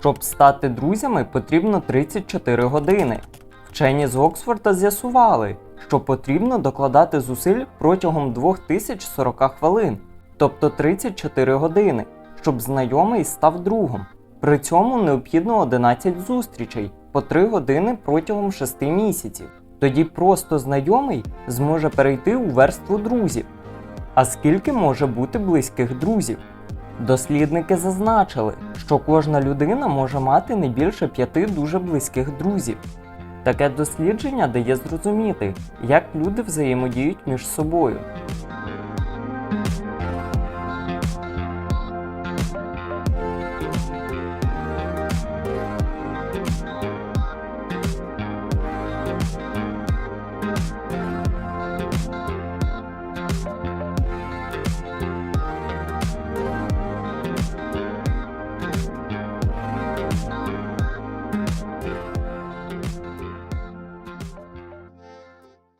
Щоб стати друзями, потрібно 34 години. Вчені з Оксфорда з'ясували, що потрібно докладати зусиль протягом 2040 хвилин, тобто 34 години, щоб знайомий став другом. При цьому необхідно 11 зустрічей по 3 години протягом 6 місяців. Тоді просто знайомий зможе перейти у верству друзів. А скільки може бути близьких друзів? Дослідники зазначили, що кожна людина може мати не більше п'яти дуже близьких друзів. Таке дослідження дає зрозуміти, як люди взаємодіють між собою.